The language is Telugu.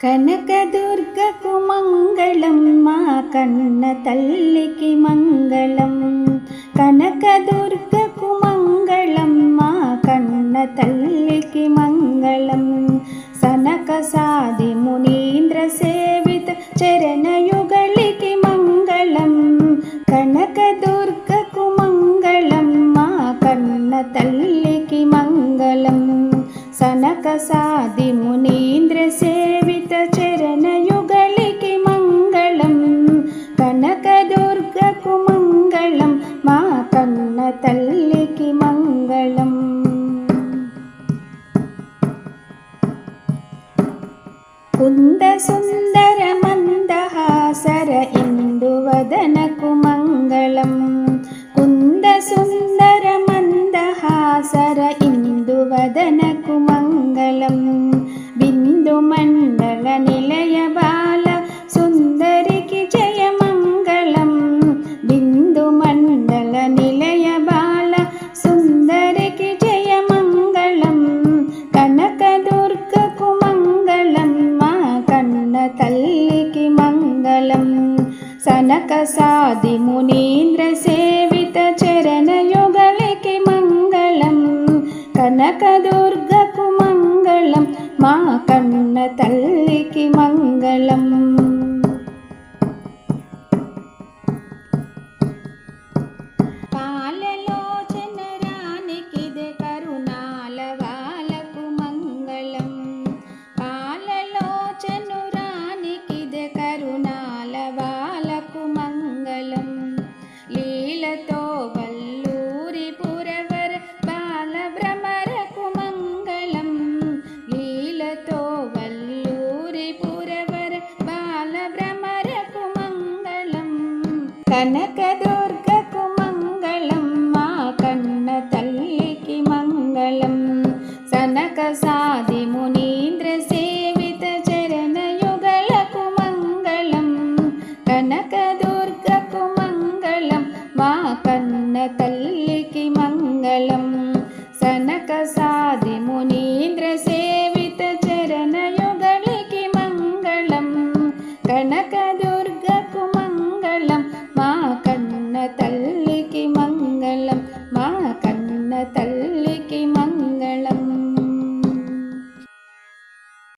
కనకదుర్గకు మంగళం మా కన్న తల్లికి మంగళం కనకదుర్గకు మంగళం మా కన్న తల్లికి మంగళం సనక సాది మునీంద్ర సేవిత చరణయుగళికి మంగళం కనకదుర్గకు మంగళం మా కన్న తల్లికి మంగళం సనక సాది ముని कुन्दसुन्दर मन्दहासर इन्दुवदन कुमङ्गलम् कुन्दसुन्दर मन्दहासर इन्दुवदन कुमङ्गलम् बिन्दुमण् తల్లికి మంగళం. సనక సాది మునీంద్ర సేవిత చరణయుగలికి మంగళం. కనకదుర్గకు మంగళం మా కన్న తల్లికి మంగళం. కనకదుర్గకు మంగళం మా కన్న తల్లికి మంగళం. సనక సాది మునీంద్ర సేవిత చరణ యుగలకు మంగళం. కనకదుర్గకు మంగళం మా కన్న తల్లికి మంగళం. సనక సాది మునీంద్ర సేవిత చరణ యుగలికి మంగళం. కనక